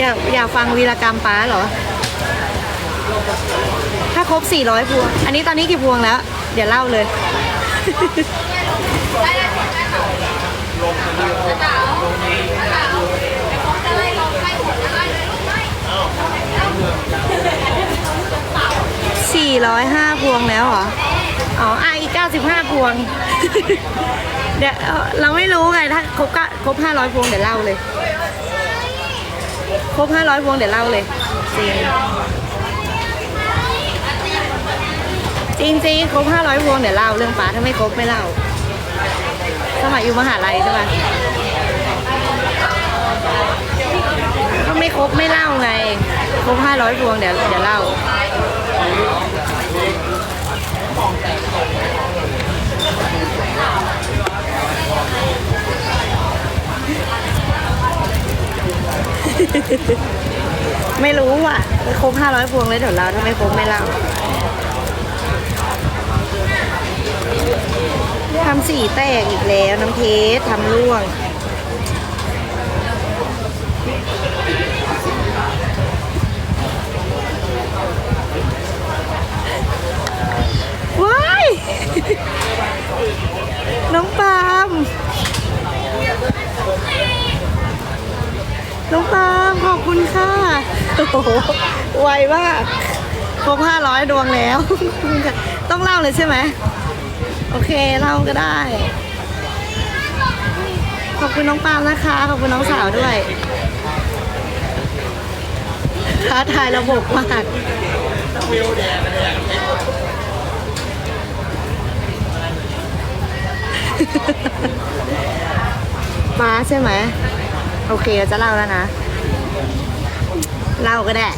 อยากอยากฟังวีรกรรมป้าเหรอ ถ้าครบ 400 พวง อันนี้ตอนนี้กี่พวงแล้ว เดี๋ยวเล่าเลย 405 พวงแล้วเหรอ อ๋ออะอีก 95 พวง เดี๋ยวเราไม่รู้ไงถ้าครบก็ครบ 500 พวงเดี๋ยวเล่าเลย ครบ500พวงเดี๋ยวเล่าเลย จริง จริงๆครบ500พวงเดี๋ยวเล่าเรื่องป้าถ้าไม่ครบไม่เล่า สมัยอยู่มหาลัยใช่ปะถ้าไม่ครบไม่เล่าไง ครบ500พวงเดี๋ยวเดี๋ยวเล่า ไม่รู้อะครบ500พวงเลยเดี๋ยวเล่าถ้าไม่ครบไม่เล่าทำสีแตกอีกแล้วน้ำเพชรทำร่วง ว้าย น้องปาม น้องปาล์มขอบคุณค่ะโอ้โหไวมากครบ500ดวงแล้ว ต้องเล่าเลยใช่ไหม โอเค เล่าก็ได้ ขอบคุณน้องปาล์มนะคะ ขอบคุณน้องสาวด้วยท้าทายระบบมากมาใช่ไหม โอเคจะเล่าแล้วนะ เล่าก็ได้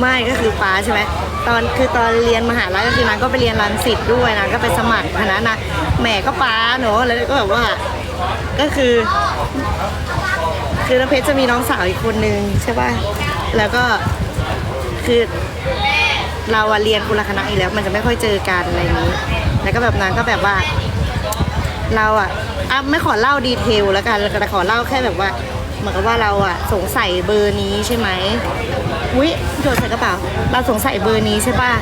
ไม่ก็คือป้าใช่ไหมตอนคือตอนเรียนมหาลัยก็คือนางก็ไปเรียนรังสิตด้วยนางก็ไปสมัครคณะนะแหม่ก็ป้าเนอะแล้วก็แบบว่า ก็คือ คือน้ำเพชรจะมีน้องสาวอีกคนนึงใช่ป่ะ แล้วก็คือเราอะเรียนคนละคณะอีกแล้ว มันจะไม่ค่อยเจอกันอะไรอย่างนี้ แล้วก็แบบนางก็แบบว่า เราอะอะไม่ขอเล่าดีเทลแล้วกันแต่ขอเล่าแค่แบบว่าเหมือนกับว่าเราอะสงสัยเบอร์นี้ใช่ไหมอุ้ยโยนใส่กระเป๋า เราสงสัยเบอร์นี้ใช่ป่ะ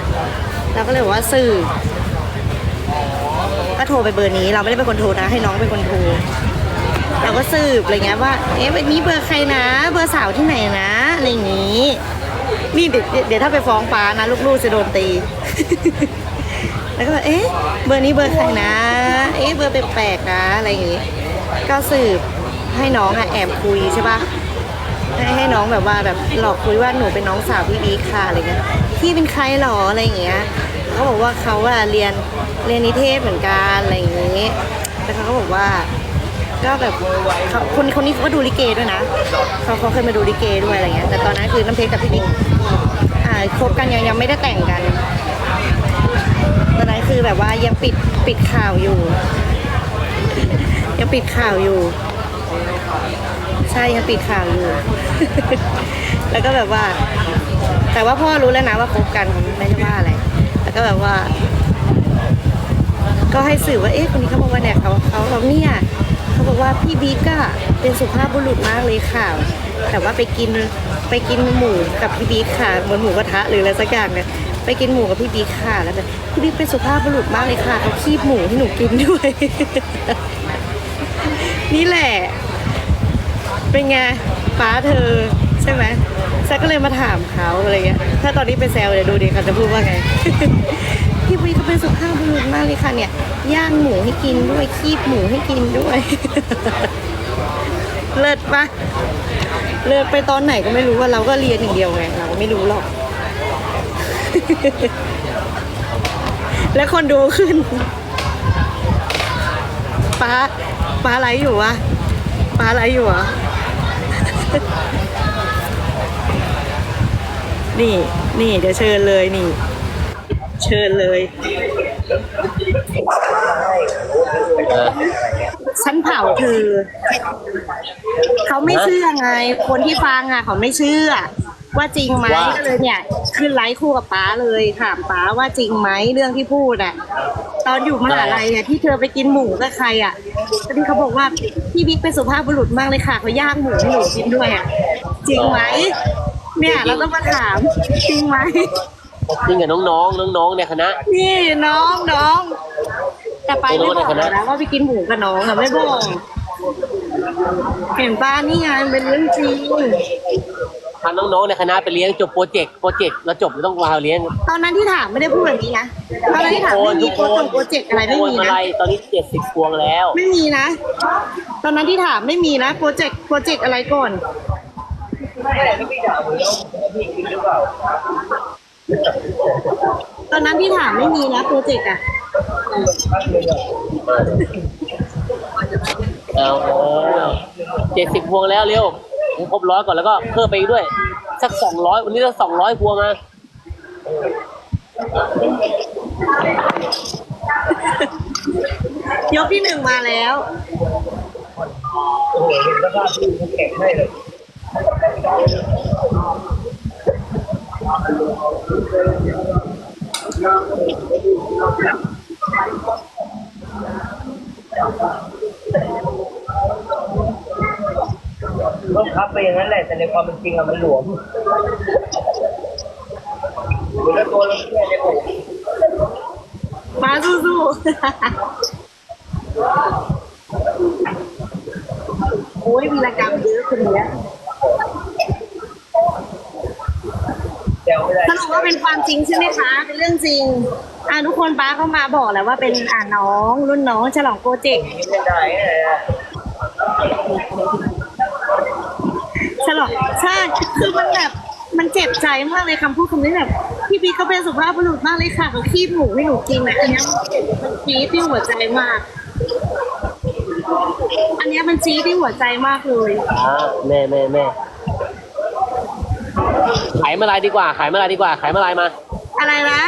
เราก็เลยบอกว่าสื่อก็โทรไปเบอร์นี้ เราไม่ได้เป็นคนโทรนะให้น้องเป็นคนโทร เราก็สืบอะไรเงี้ยว่า เอ๊ะวันนี้เบอร์ใครนะ เบอร์สาวที่ไหนนะอะไรอย่างงี้ นี่เดี๋ยวเดี๋ยวถ้าไปฟ้องป้านะลูกๆจะโดนตี แล้วก็แบบเอ๊ะเบอร์นี้เบอร์ใครนะ เอ๊ะเบอร์แปลกๆนะอะไรอย่างงี้ ก็สืบให้น้องอะแอบคุยใช่ปะให้ให้น้องแบบว่าแบบหลอกคุยว่าหนูเป็นน้องสาวพี่บิ๊กค่ะอะไรเงี้ยพี่เป็นใครหรออะไรอย่างเงี้ยเขาบอกว่าเขาอะเรียนเรียนนิเทศเหมือนกันอะไรอย่างงี้ แต่เขาก็บอกว่า ก็แบบเขาคนคนนี้เขาก็ดูลิเกด้วยนะเขาเขาเคยมาดูลิเกด้วยอะไรเงี้ยแต่ตอนนั้นคือน้ำเพชรกับพี่บิ๊กอ่าคบกันยังยังไม่ได้แต่งกันตอนนั้นคือแบบว่ายังปิดปิดข่าวอยู่ ยังปิดข่าวอยู่ ใช่ยังปิดข่าวอยู่ แล้วก็แบบว่า แต่ว่าพ่อรู้แล้วนะว่าคบกันไม่ได้ว่าอะไรแล้วก็แบบว่า ก็ให้สื่อว่าเอ๊ะคนนี้เขาบอกว่าเนี่ยเขาเขาบอกเนี่ยเขาบอกว่าพี่บิ๊กอะเป็นสุภาพบุรุษมากเลยค่ะ แต่ว่าไปกินไปกินหมูกับพี่บิ๊กค่ะเหมือนหมูกระทะหรืออะไรสักอย่างเนี่ยไปกินหมูกับพี่บิ๊กค่ะแล้วแบบพี่บิ๊กเป็นสุภาพบุรุษมากเลยค่ะเขาคีบหมูให้หนูกินด้วย นี่แหละ เป็นไงป้าเธอใช่ไหมแซกก็เลยมาถามเขาอะไรเงี้ยถ้าตอนนี้เป็นแซวเดี๋ยวดูดิเขาจะพูดว่าไง พี่วีเขาเป็นสุภาพบุรุษมากเลยค่ะเนี่ย ย่างหมูให้กินด้วย คีบหมูให้กินด้วย เลิศปะเลิศไปตอนไหนก็ไม่รู้ว่าเราก็เรียนอย่างเดียวไงเราก็ไม่รู้หรอก แล้วคนดูขึ้นป้าป้าอะไรอยู่วะป้าอะไรอยู่วะนี่ นี่ เดี๋ยวเชิญเลยนี่ เชิญเลยฉันเผาเธอเขาไม่เชื่อไง คนที่ฟังอะเขาไม่เชื่อ ว่าจริงไหมว่า ก็เลยเนี่ยขึ้นไลฟ์คู่กับป้าเลยถามป้าว่าจริงไหมเรื่องที่พูดอะ ตอนอยู่มหาลัยอะที่เธอไปกินหมูกับใครอะตอนที่เขาบอกว่าพี่บิ๊กเป็นสุภาพบุรุษมากเลยค่ะเขาย่างหมูให้หนูกินด้วยอะจริงไหมเนี่ยเราต้องมาถามจริงไหม จริงกับน้องๆน้องๆในคณะ นี่น้องน้องแต่ไปไม่บอกไม่รู้นะนะว่าไปกินหมูกับน้องอะไม่บอก เห็นป้านี่ไงมันเป็นเรื่องจริงพาน้องๆในคณะไปเลี้ยงจบโปรเจกต์โปรเจกต์แล้วจบต้องมาเลี้ยงตอนนั้นที่ถามไม่ได้พูดแบบนี้นะตอนนั้นที่ถามไม่มีโปรเจกต์โปรเจกต์อะไรไม่โอนมีมานะลัยตอนนี้เจ็ดสิบพวงแล้ว ไม่มีนะ ตอนนั้นที่ถามไม่มีนะโปรเจกต์โปรเจกต์อะไรก่อน ตอนนั้นที่ถามไม่มีนะโปรเจกต์อะเอาเจ็ดสิบพวงแล้วเร็วให้ครบร้อยก่อนแล้วก็เพิ่มไปอีกด้วย สักสองร้อยวันนี้เราสองร้อยพวงมายกที่หนึ่งมาแล้ว ต้องคับไปอย่างนั้นแหละ แต่ในความเป็นจริงอะมันหลวมหรือว่าตัวเราแค่ในอกมาสู้ๆโอ้ยวีรกรรมเยอะคนเนี้ยแซวไม่ได้ สรุปว่าเป็นความจริงใช่ไหมคะ เป็นเรื่องจริง อ่าทุกคนป้าเข้ามาบอกแล้วว่าเป็นอ่าน้องรุ่นน้องฉลองโปรเจกต์ไม่ได้ไงฉลองใช่คือมันแบบมันเจ็บใจมากเลยคำพูดคำนี้แบบพี่พีเขาเป็นสุภาพบุรุษมากเลยค่ะเขาคีบหมูให้หนูกินนะอันเนี้ยมันจี๊ดที่หัวใจมาก อันเนี้ยมันจี๊ดที่หัวใจมากเลยอ่าแม่แม่แม่ ขายมาลายดีกว่า ขายมาลายดีกว่า ขายมาลายมา อะไรนะ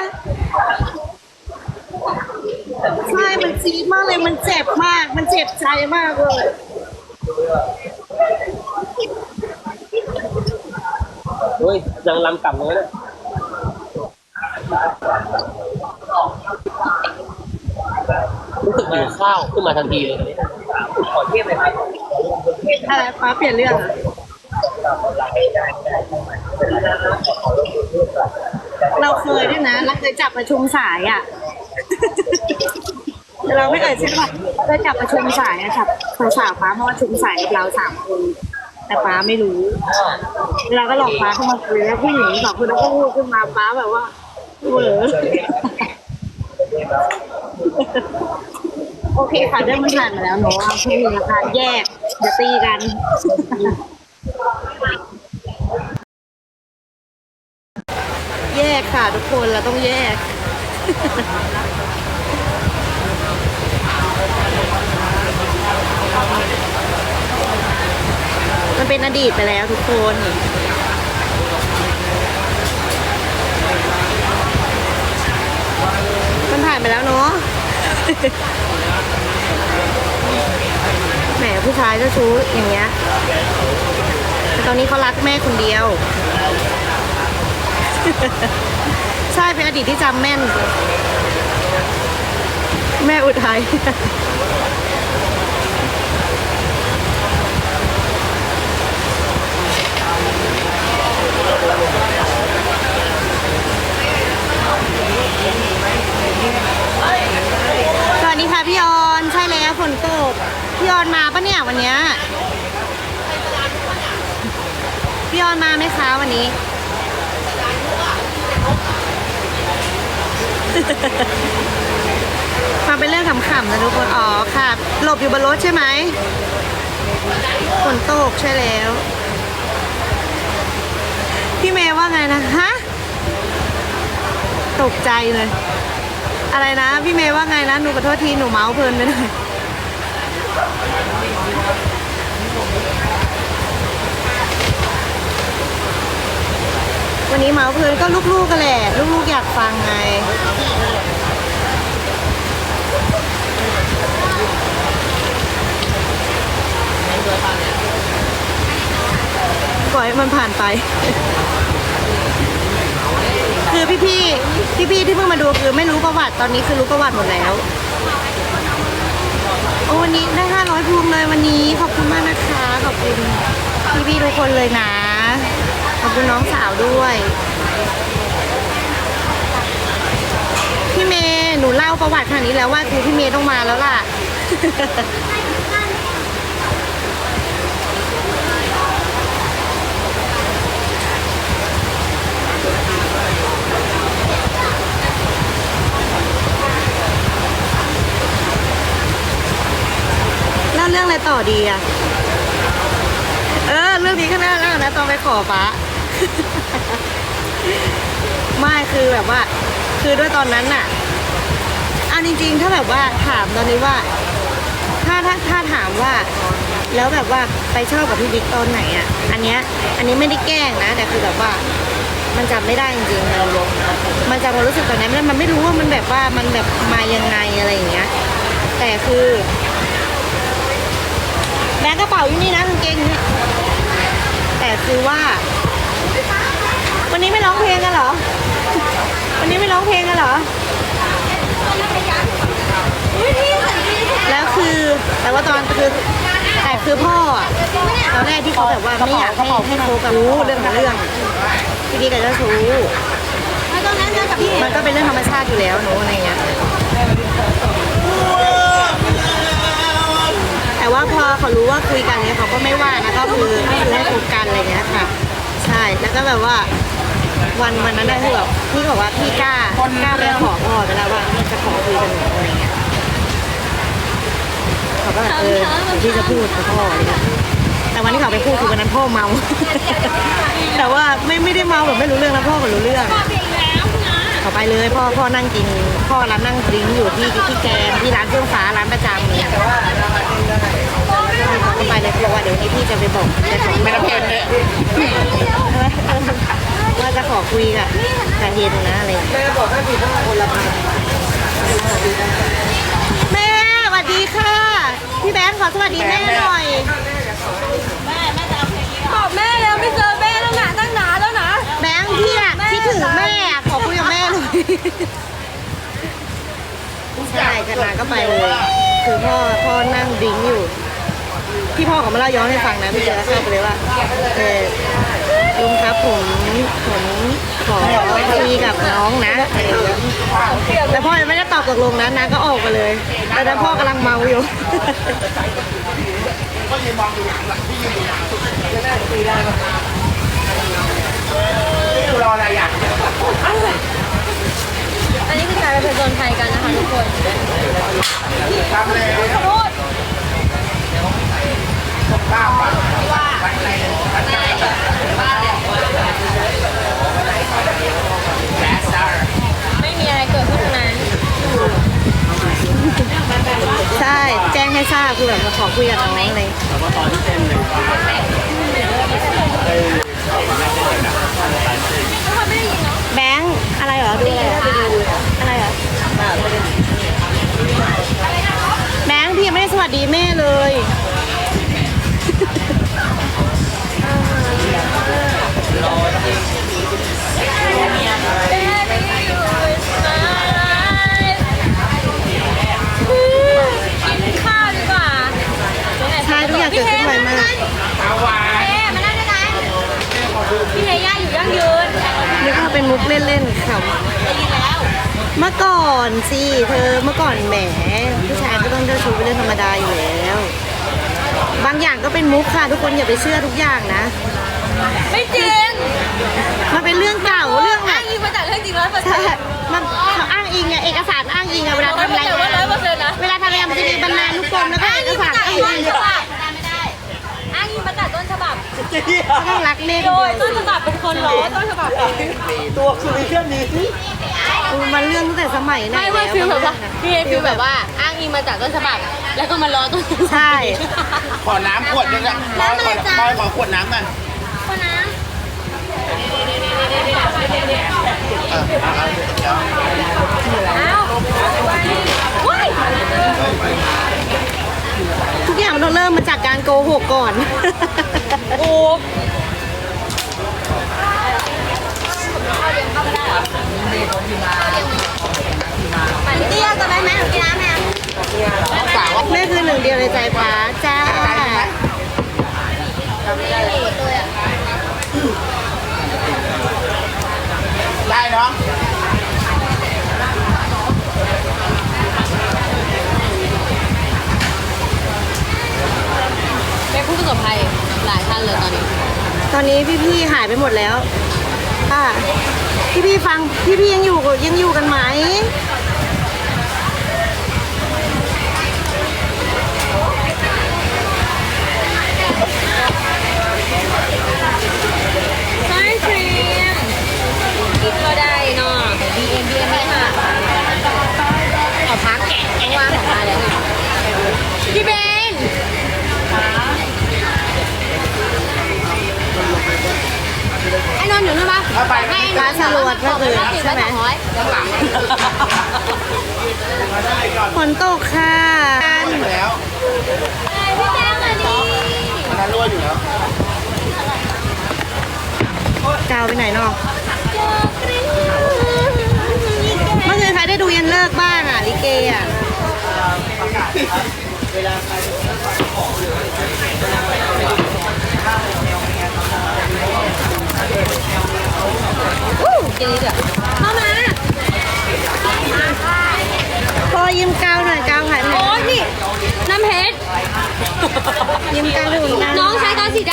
ใช่มันจี๊ดมากเลย มันเจ็บมาก มันเจ็บใจมากเลย เฮ้ยยังลำกลับเลยนะรู้สึกหิวข้าวขึ้นมาทันทีเลยตอนนี้ขอเทียบเลยครับอะไรฟ้าเปลี่ยนเรื่องเหรอ เราเคยด้วยนะเราเคยจับประชุมสายอะ แต่เราไม่เอ่ยใช่ปะเคยจับประชุมสายอะจับสาวๆฟ้ามาประชุมสายกับเราสามคนแต่ฟ้าไม่รู้ เราก็หลอกฟ้าเข้ามาคุยแล้วผู้หญิงสองคนแล้วก็พูดขึ้นมาฟ้าแบบว่าเหวอโอเคค่ะเรื่องมันผ่านมาแล้วเนาะพี่นี้ละค่ะแยกอย่าตีกัน แยก ค่ะทุกคนเราต้องแยก มันเป็นอดีตไปแล้วทุกคนมันผ่านไปแล้วเนาะแหมผู้ชายจ้าชู้อย่างเงี้ยแต่ตอนนี้เขารักแม่คนเดียว เป็นอดีตที่จำแม่น แม่อุทัยสวัสดีค่ะพี่ออนใช่แล้วฝนตกพี่ออนมาปะเนี่ยวันเนี้ยพี่ออนมาไหมคะวันนี้ มาเป็นเรื่องขำๆนะทุกคน อ๋อค่ะ หลบอยู่บนรถใช่ไหมฝนตกใช่แล้ว พี่เมย์ว่าไงนะ ฮะ ตกใจเลย อะไรนะ พี่เมย์ว่าไงนะ หนูขอโทษที หนูเมาส์เพลินไปหน่อย วันนี้เมาส์เพลินก็ลูกๆกันแหละ ลูกๆอยากฟังไง ปล่อยให้มันผ่านไป คือพี่พี่พี่พี่ๆ ที่เพิ่งมาดูคือไม่รู้ประวัติตอนนี้คือรู้ประวัติหมดแล้ว โอ้วันนี้ได้ห้าร้อยพวงเลยวันนี้ขอบคุณมากนะคะ ขอบคุณพี่พี่ๆทุกคนเลยนะ คุณน้องสาวด้วย พี่เมย์หนูเล่าประวัติขนาดนี้แล้วว่าคือพี่เมย์ต้องมาแล้วล่ะ เล่าเรื่องอะไรต่อดีอะเออ เรื่องนี้ก็น่าเล่านะตอนไปขอฟ้า ไม่คือแบบว่า คือด้วยตอนนั้นน่ะอันจริง ๆ ถ้าแบบว่าถามตอนนี้ว่า ถ้าถ้าถ้าถามว่า แล้วแบบว่าไปชอบกับพี่บิ๊กตอนไหนอะ อันเนี้ยอันนี้ไม่ได้แกล้งนะ แต่คือแบบว่ามันจำไม่ได้จริงๆมันมันจำความรู้สึกตอนนั้นมันมันไม่รู้ว่ามันแบบว่ามันแบบมายังไงอะไรอย่างเงี้ย แต่คือแบงกระเป๋าอยู่นี่นะกางเกงนี่แต่คือว่า วันนี้ไม่ร้องเพลงกันเหรอ วันนี้ไม่ร้องเพลงกันเหรอ แล้วคือแต่ว่าตอนคือแต่คือพ่ออะตอนแรกที่เขาแบบว่าไม่อยากให้ให้โฟกับรู้เรื่องของเรื่องพี่ดีกับเจ้าชู้มันก็เป็นเรื่องธรรมชาติอยู่แล้วหนูอะไรเงี้ย แต่ว่าพอเขารู้ว่าคุยกันเนี่ยเขาก็ไม่ว่านะก็คือคือให้คุยกันอะไรเงี้ยค่ะ ใช่แล้วก็แบบว่า วันวันนั้นได้คือแบบพี่บอกว่าพี่กล้ากล้าไปขอพ่อไปแล้วว่าจะขอคุยกันหน่อยอะไรเงี้ยเขาก็แบบเออเดี๋ยวพี่จะพูดกับพ่ออะไรเงี้ยแต่วันที่เขาไปพูดคือวันนั้นพ่อเมา แต่ว่าไม่ไม่ได้เมาแบบไม่รู้เรื่องนะพ่อก็รู้เรื่อง เขาไปเลยพ่อพ่อนั่งกิน พ่อร้านนั่งดริ้งอยู่ที่ที่แกนที่ร้านเครื่องฟ้าร้านประจำเลยเขาก็ไปเลยเขาบอกว่าเดี๋ยวนี้พี่จะไปบอกจะขอไม่รับเพนเลย คุยกับกับเย็นนะอะไรอย่างเงี้ยแม่บอกให้ผิดทั้งคนละพันแม่สวัสดีค่ะ พี่แบงค์ขอสวัสดีแม่หน่อย บอกแม่แล้วไม่เจอแม่ตั้งนานตั้งนานแล้วนะ แบงค์พี่อะคิดถึงแม่อะขอคุยกับแม่หน่อยใช่กันนาก็ไปเลยคือพ่อพ่อนั่งดิ้งอยู่ พี่พ่อของมาเล่าย้อนให้ฟังนะพี่เจอเข้าไปเลยว่าเออ ลุงครับผมผมขอคุยกับน้องนะแต่พ่อยังไม่ได้ตอบตกลงนะนาก็ออกไปเลยแต่นั้นพ่อกำลังเมาอยู่รออะไรอะอันนี้คือการไปผจญภัยกันนะคะทุกคนทำเลยขอโทษ ไม่มีอะไรเกิดขึ้นตรงนั้น ใช่ แจ้งให้ทราบคือแบบมาขอคุยกับน้องเลยแต่ว่าตอนที่เต้นเลยแบงค์อะไรเหรอดูอะไรเหรอไปดูอะไรเหรอแบงค์พี่ยังไม่ได้สวัสดีแม่เลย ใช่ทุกอย่างเกิดขึ้นไวมากเอ๊มานั่งด้วยกันพี่เทย่าอยู่ยั่งยืนนึกว่าเป็นมุกเล่นๆค่ะได้ยินแล้วเมื่อก่อนสิเธอเมื่อก่อนแหมผู้ชายก็ต้องเจ้าชู้เป็นเรื่องธรรมดาอยู่แล้ว บางอย่างก็เป็นมุกค่ะทุกคนอย่าไปเชื่อทุกอย่างนะ ไม่จริง มันเป็นเรื่องเก่าเรื่องแบอ้าบงอิงมาจากเรื่องจริงร้อยเปอร์เซ็ใช่นต์มันเขาอ้างอิงไงเอกสารอ้างอิงไงเวลาทำรายแต่ว่างาร้อนยเปอร์เซ็นต์นะเวลาทำรายงานมันจะมีบรรณานุกรมแล้วก็อ้างเออิกงสามารจากอ้างต้อินงฉบับอ้างอิงมาจากต้นฉบับก็ต้องรักแม่โดด้วยต้นฉบับเป็นคนร้อต้นฉบับเองตัวคือเครื่องนี้มันเรื่องตั้งแต่สมัยไหนไม่ว่าแล้วฟิลแบบว่ามันพี่เอฟิลแบบว่าอ้างอิงมาจากต้นฉบับ แล้วก็มาล้อต้นฉบับใช่ขอน้ำขวดนึงอะบอยขอบอยขอขวดน้ำหน่อยคน ทุกอย่างมันต้องเริ่มมาจากการโกหกก่อน โอ้เตี้ยก็ได้ไหมหนูกินน้ำแม่นี่คือหนึ่งเดียวในใจฟ้าจ้า เนาะเป็นผู้ประสบภัยหลายท่านเลยตอนนี้ ตอนนี้พี่ๆหายไปหมดแล้วค่ะพี่ๆฟังพี่ๆยังอยู่ยังอยู่กันไหม สลวดเมื่อคืนใช่ไหมฝนตกค่ะแล้วพี่แจ้งมาดิมันนั้นรั่วอยู่แล้วกาวไปไหนเนาะเมื่อคืนใครได้ดูยันเลิกบ้างอะลิเกอะ กินนี้เดี๋ยวเข้ามาพอยิ้มกาวหน่อยกาวหายไปไหนโอ้ยนี่น้ำเพชรยิ้มกาวดูหน้าน้องใช้กาวสีด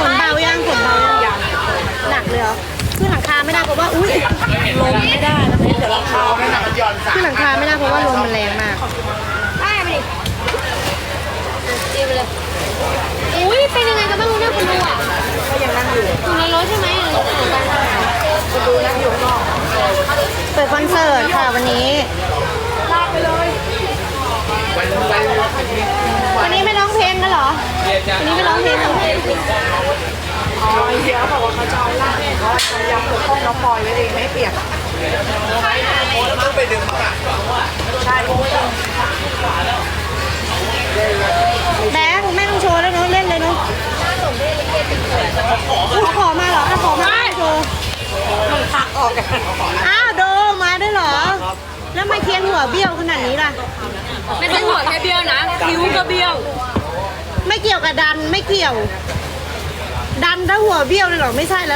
ฝนเบายังฝนเบายังหนักเลยเหรอขึ้นหลังคาไม่ได้เพราะว่าอุ้ยลมไม่ได้นะเพชรเดี๋ยวเราเขานั่นน่ะมันหย่อนสาขึ้นหลังคาไม่ได้เพราะว่าลมมันแรงมากำได้ไปดิจีไปเลยอุ้ยเป็นยังไงกันบ้างเนี่ยคุณดูอะก็ ยังนั่งอยู่อยู่ในรถใช่ไหมหรืออยู่ในบ้านคุณดูนั่งอยู่ข้างนอกเปิดคอนเสิร์ตค่ะวันนี้วันวันวันนี้ไม่ร้องเพลงกันเหรอ วันนี้ไม่ร้องเพลงกันเหรออ๋อเดี๋ยวบอกว่าเขาจะเอาล่างเขาจะยำเปลือกข้องน้องปอยไว้เองไม่เปียกต้องไปดึงมันอะแบ เขาขอมาเหรออะขอมาให้โชว์มันตักออกอ้าวโดมาได้วยเหรอ แล้วมาเคียนหัวเบี้ยวขนาดนี้ล่ะ ไม่ใช่หัวแค่เบี้ยวนะคิ้วก็เบี้ยว ไม่เกี่ยวกับดันไม่เกี่ยว ดันถ้าหัวเบี้ยวเลยเหรอไม่ใช่แล้ว